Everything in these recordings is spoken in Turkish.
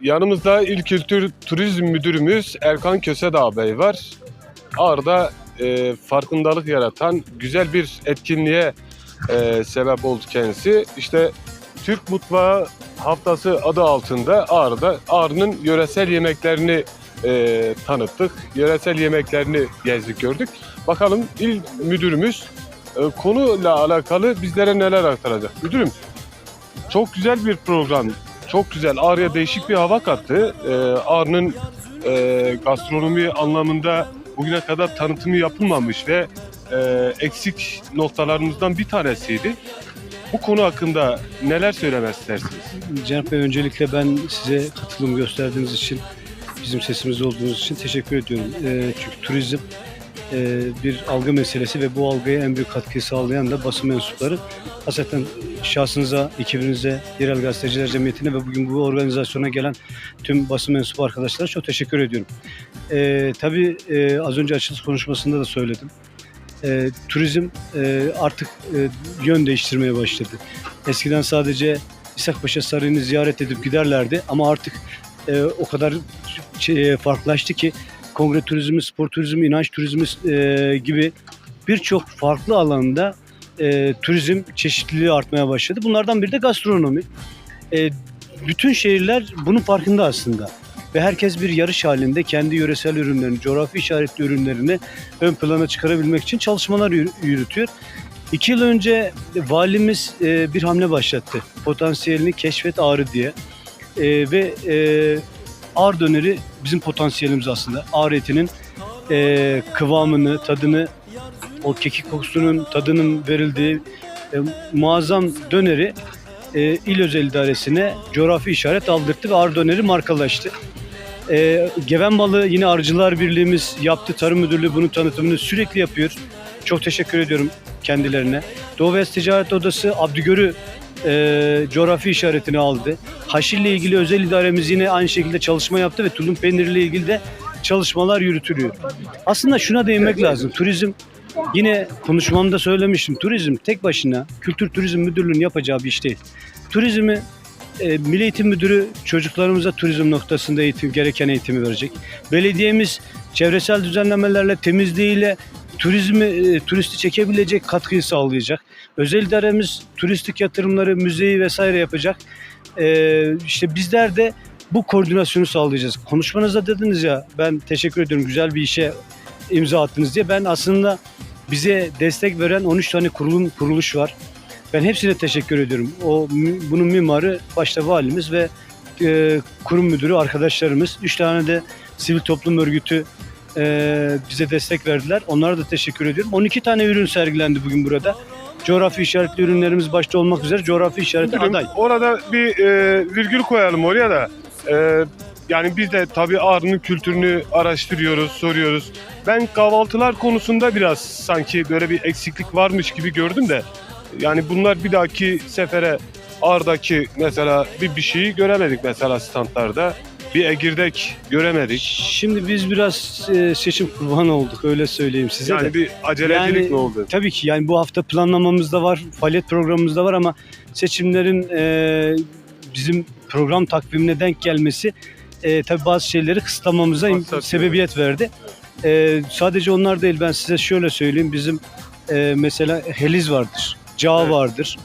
yanımızda İl Kültür Turizm Müdürümüz Erkan Kösedağ Bey var. Ağrı'da e, farkındalık yaratan güzel bir etkinliğe e, sebep oldu kendisi. İşte Türk Mutfağı Haftası adı altında Ağrı'da Ağrı'nın yöresel yemeklerini e, tanıttık. Yöresel yemeklerini gezdik gördük. Bakalım il müdürümüz e, konuyla alakalı bizlere neler aktaracak. Müdürüm çok güzel bir program. Çok güzel. Ağrı'ya değişik bir hava kattı. E, Ağrı'nın e, gastronomi anlamında bugüne kadar tanıtımı yapılmamış ve e, eksik noktalarımızdan bir tanesiydi. Bu konu hakkında neler söylemek istersiniz? Cenap Bey öncelikle ben size katılım gösterdiğiniz için, bizim sesimiz olduğunuz için teşekkür ediyorum. Ee, çünkü turizm e, bir algı meselesi ve bu algıya en büyük katkıyı sağlayan da basın mensupları. Hasreten şahsınıza, ekibinize, yerel gazeteciler cemiyetine ve bugün bu organizasyona gelen tüm basın mensubu arkadaşlara çok teşekkür ediyorum. Ee, tabii e, az önce açılış konuşmasında da söyledim. Ee, turizm e, artık e, yön değiştirmeye başladı. Eskiden sadece İshakpaşa Sarayı'nı ziyaret edip giderlerdi ama artık e, o kadar şey, farklılaştı ki kongre turizmi, spor turizmi, inanç turizmi e, gibi birçok farklı alanda e, turizm çeşitliliği artmaya başladı. Bunlardan biri de gastronomi. E, bütün şehirler bunun farkında aslında. Ve herkes bir yarış halinde kendi yöresel ürünlerini, coğrafi işaretli ürünlerini ön plana çıkarabilmek için çalışmalar yürü- yürütüyor. İki yıl önce valimiz e, bir hamle başlattı. Potansiyelini keşfet ağrı diye. E, ve e, ağrı döneri bizim potansiyelimiz aslında. Ağrı etinin e, kıvamını, tadını, o kekik kokusunun tadının verildiği e, muazzam döneri e, il özel idaresine coğrafi işaret aldırttı ve ağrı döneri markalaştı. E, Geven balığı yine Arıcılar Birliğimiz yaptı. Tarım Müdürlüğü bunun tanıtımını sürekli yapıyor. Çok teşekkür ediyorum kendilerine. Doğu Beyaz Ticaret Odası Abdügör'ü e, coğrafi işaretini aldı. Haşil ilgili özel idaremiz yine aynı şekilde çalışma yaptı ve tulum peyniri ilgili de çalışmalar yürütülüyor. Aslında şuna değinmek lazım. Turizm yine konuşmamda söylemiştim. Turizm tek başına Kültür Turizm Müdürlüğü'nün yapacağı bir iş değil. Turizmi e, Milli Eğitim Müdürü çocuklarımıza turizm noktasında eğitim gereken eğitimi verecek. Belediyemiz çevresel düzenlemelerle, temizliğiyle turizmi e, turisti çekebilecek katkıyı sağlayacak. Özel idaremiz turistik yatırımları, müzeyi vesaire yapacak. E, işte bizler de bu koordinasyonu sağlayacağız. Konuşmanızda dediniz ya ben teşekkür ediyorum güzel bir işe imza attınız diye. Ben aslında bize destek veren 13 tane kurulum kuruluş var. Ben hepsine teşekkür ediyorum. O bunun mimarı başta valimiz ve e, kurum müdürü arkadaşlarımız. Üç tane de sivil toplum örgütü e, bize destek verdiler. Onlara da teşekkür ediyorum. 12 tane ürün sergilendi bugün burada. Coğrafi işaretli ürünlerimiz başta olmak üzere coğrafi işaretli Müdürüm, aday. Orada bir e, virgül koyalım oraya da. E, yani biz de tabii Ağrı'nın kültürünü araştırıyoruz, soruyoruz. Ben kahvaltılar konusunda biraz sanki böyle bir eksiklik varmış gibi gördüm de. Yani bunlar bir dahaki sefere Ağrı'daki mesela bir bir şeyi göremedik mesela standlarda. Bir egirdek göremedik. Şimdi biz biraz e, seçim kurbanı olduk öyle söyleyeyim size de. Yani bir acelecilik mi oldu? Tabii ki yani bu hafta planlamamızda var, faaliyet programımızda var ama seçimlerin e, bizim program takvimine denk gelmesi e, tabii bazı şeyleri kısıtlamamıza im- sebebiyet verdi. E, sadece onlar değil ben size şöyle söyleyeyim bizim e, mesela heliz vardır, cağ Evet. vardır,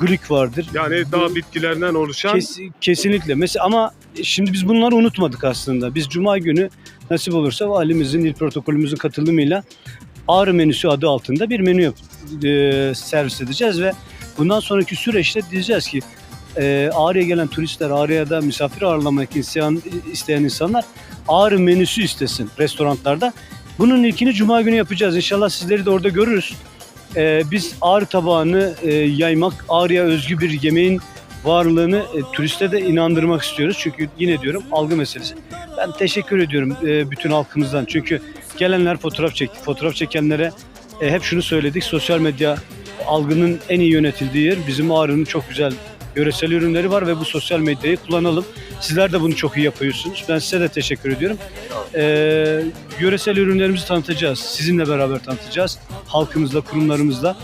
glük vardır. Yani dağ bitkilerinden oluşan Kes- kesinlikle. Mesela ama şimdi biz bunları unutmadık aslında. Biz Cuma günü nasip olursa valimizin il protokolümüzün katılımıyla Ağrı menüsü adı altında bir menü yap- e, servis edeceğiz ve bundan sonraki süreçte diyeceğiz ki e, Ağrı'ya gelen turistler, Ağrı'ya da misafir ağırlamak isteyen, isteyen insanlar Ağrı menüsü istesin restoranlarda. Bunun ilkini Cuma günü yapacağız. İnşallah sizleri de orada görürüz. E, biz Ağrı tabağını e, yaymak, Ağrı'ya özgü bir yemeğin varlığını e, turiste de inandırmak istiyoruz. Çünkü yine diyorum algı meselesi. Ben teşekkür ediyorum e, bütün halkımızdan. Çünkü gelenler fotoğraf çekti. Fotoğraf çekenlere e, hep şunu söyledik. Sosyal medya algının en iyi yönetildiği yer. Bizim Ağrı'nın çok güzel yöresel ürünleri var ve bu sosyal medyayı kullanalım. Sizler de bunu çok iyi yapıyorsunuz. Ben size de teşekkür ediyorum. E, yöresel ürünlerimizi tanıtacağız. Sizinle beraber tanıtacağız. Halkımızla, kurumlarımızla.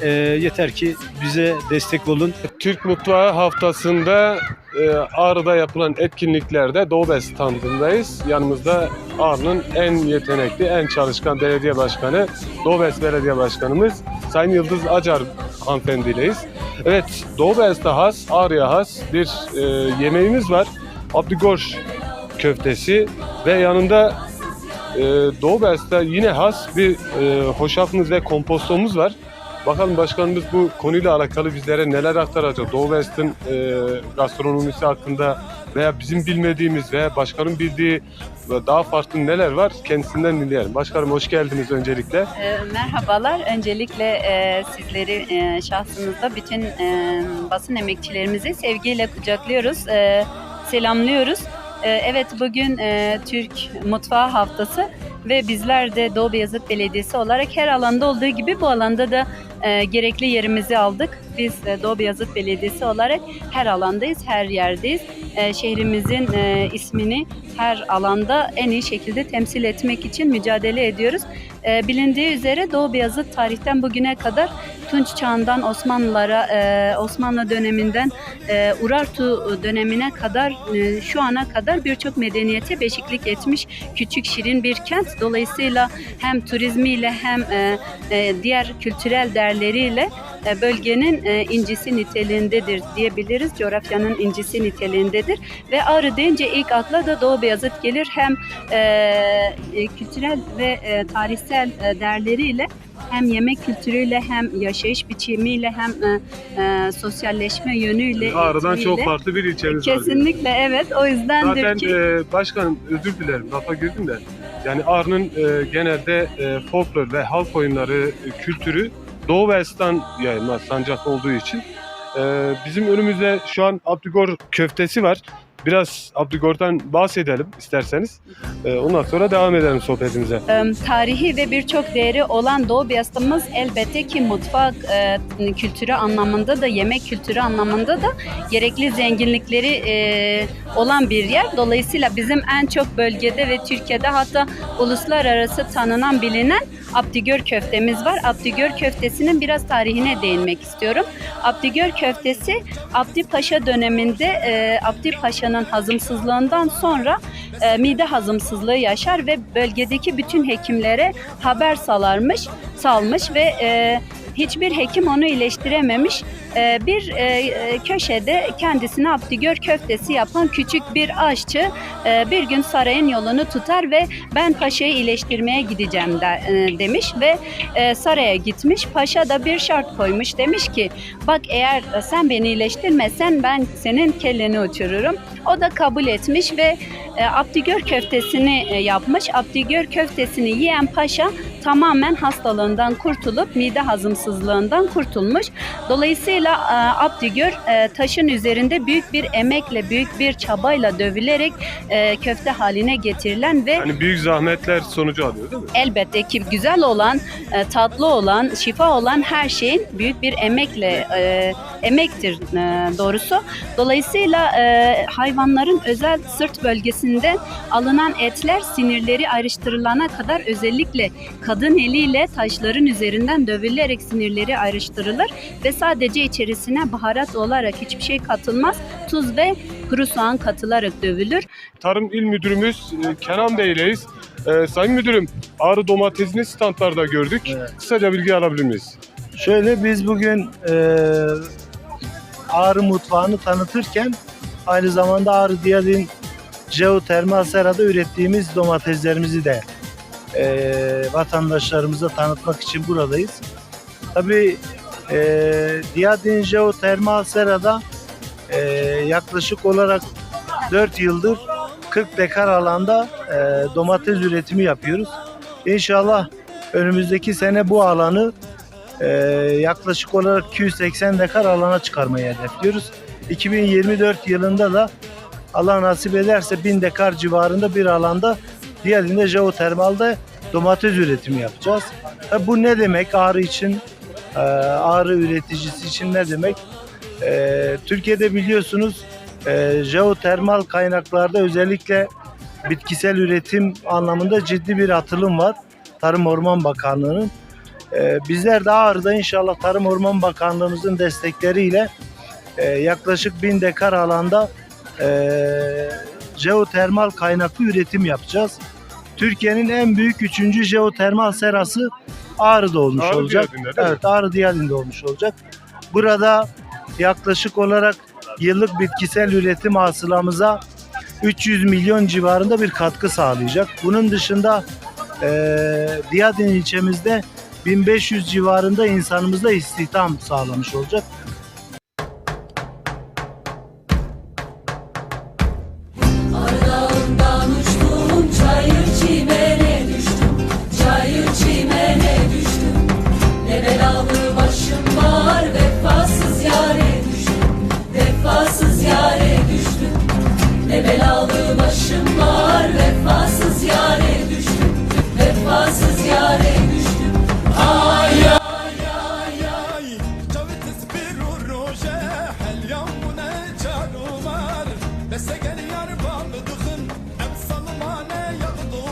E, yeter ki bize destek olun. Türk Mutfağı haftasında e, Ağrı'da yapılan etkinliklerde Doğu standındayız. Yanımızda Ağrı'nın en yetenekli, en çalışkan belediye başkanı, Doğu Belediye Başkanımız Sayın Yıldız Acar hanımefendileyiz. Evet, Doğu Beyaz'da has, Ağrı'ya has bir e, yemeğimiz var. Abdigor köftesi ve yanında e, Doğu Beyaz'da yine has bir e, hoşafımız ve kompostomuz var. Bakalım başkanımız bu konuyla alakalı bizlere neler aktaracak? Doğu West'in e, gastronomisi hakkında veya bizim bilmediğimiz veya başkanın bildiği daha farklı neler var kendisinden dinleyelim. Başkanım hoş geldiniz öncelikle. E, Merhabalar. Öncelikle e, sizleri e, şahsınızda bütün e, basın emekçilerimizi sevgiyle kucaklıyoruz, e, selamlıyoruz. E, evet bugün e, Türk Mutfağı Haftası ve bizler de Doğu Beyazıt Belediyesi olarak her alanda olduğu gibi bu alanda da e, gerekli yerimizi aldık. Biz e, Doğu Beyazıt Belediyesi olarak her alandayız, her yerdeyiz. E, şehrimizin e, ismini her alanda en iyi şekilde temsil etmek için mücadele ediyoruz. Bilindiği üzere Doğu Beyazıt tarihten bugüne kadar Tunç çağından Osmanlılara, Osmanlı döneminden Urartu dönemine kadar, şu ana kadar birçok medeniyete beşiklik etmiş küçük şirin bir kent. Dolayısıyla hem turizmiyle hem diğer kültürel değerleriyle bölgenin e, incisi niteliğindedir diyebiliriz. Coğrafyanın incisi niteliğindedir. Ve Ağrı deyince ilk akla da Doğu Beyazıt gelir. Hem e, e, kültürel ve e, tarihsel e, değerleriyle hem yemek kültürüyle hem yaşayış biçimiyle hem e, e, sosyalleşme yönüyle Ağrı'dan çok farklı bir ilçemiz var. Kesinlikle evet. O yüzdendir Zaten ki e, başkanım özür dilerim lafa girdim de. Yani Ağrı'nın e, genelde e, folklor ve halk oyunları e, kültürü Doğu West'ten yayılmaz sancak olduğu için. E, bizim önümüzde şu an Abdügor köftesi var. Biraz Abdügor'dan bahsedelim isterseniz. E, ondan sonra devam edelim sohbetimize. e, tarihi ve birçok değeri olan Doğu Beyazıt'ımız elbette ki mutfak e, kültürü anlamında da yemek kültürü anlamında da gerekli zenginlikleri e, olan bir yer. Dolayısıyla bizim en çok bölgede ve Türkiye'de hatta uluslararası tanınan bilinen Abdigör köftemiz var. Abdigör köftesinin biraz tarihine değinmek istiyorum. Abdigör köftesi Abdi Paşa döneminde e, Abdi Paşa'nın hazımsızlığından sonra e, mide hazımsızlığı yaşar ve bölgedeki bütün hekimlere haber salarmış, salmış ve e, hiçbir hekim onu iyileştirememiş. E, bir e, e, köşede kendisine Abdigör köftesi yapan küçük bir aşçı e, bir gün sarayın yolunu tutar ve ben paşayı iyileştirmeye gideceğim de, demiş ve saraya gitmiş. Paşa da bir şart koymuş demiş ki bak eğer sen beni iyileştirmezsen ben senin kelleni uçururum. O da kabul etmiş ve e, Abdigör köftesini yapmış. Abdigör köftesini yiyen paşa tamamen hastalığından kurtulup mide hazımsızlığından kurtulmuş. Dolayısıyla e, Abdigör e, taşın üzerinde büyük bir emekle, büyük bir çabayla dövülerek e, köfte haline getirilen ve Yani büyük zahmetler sonucu alıyor değil mi? elbette ki güzel olan, e, tatlı olan, şifa olan her şeyin büyük bir emekle e, emektir e, doğrusu. Dolayısıyla e, hayvanların özel sırt bölgesinden alınan etler sinirleri ayrıştırılana kadar özellikle kadın eliyle taşların üzerinden dövülerek sinirleri ayrıştırılır ve sadece içerisine baharat olarak hiçbir şey katılmaz. Tuz ve kuru soğan katılarak dövülür. Tarım İl Müdürümüz e, Kenan Bey'leyiz. E, Sayın Müdürüm, Ağrı domatesini standlarda gördük. Evet. Kısaca bilgi alabilir miyiz? Şöyle biz bugün e, Ağrı mutfağını tanıtırken aynı zamanda Ağrı Diyadin Jeotermal Serada ürettiğimiz domateslerimizi de e, vatandaşlarımıza tanıtmak için buradayız. Tabii e, Diyadin Jeotermal Serada e, yaklaşık olarak 4 yıldır 40 dekar alanda e, domates üretimi yapıyoruz. İnşallah önümüzdeki sene bu alanı ee, yaklaşık olarak 280 dekar alana çıkarmayı hedefliyoruz. 2024 yılında da Allah nasip ederse 1000 dekar civarında bir alanda diğerinde jeotermalde domates üretimi yapacağız. Ha, bu ne demek Ağrı için? Ee, Ağrı üreticisi için ne demek? Ee, Türkiye'de biliyorsunuz e, jeotermal kaynaklarda özellikle bitkisel üretim anlamında ciddi bir atılım var. Tarım Orman Bakanlığı'nın. Ee, bizler de Ağrı'da inşallah Tarım Orman Bakanlığımızın destekleriyle e, yaklaşık 1000 dekar alanda e, jeotermal kaynaklı üretim yapacağız. Türkiye'nin en büyük 3. jeotermal serası Ağrı'da olmuş Ağrı olacak. Diyadin'de değil mi? Evet Ağrı Diyadin'de olmuş olacak. Burada yaklaşık olarak yıllık bitkisel üretim hasılamıza 300 milyon civarında bir katkı sağlayacak. Bunun dışında eee Diyadin ilçemizde 1500 civarında insanımızla istihdam sağlamış olacak. بس قال يا ربام دخن ابصل معنا يغضو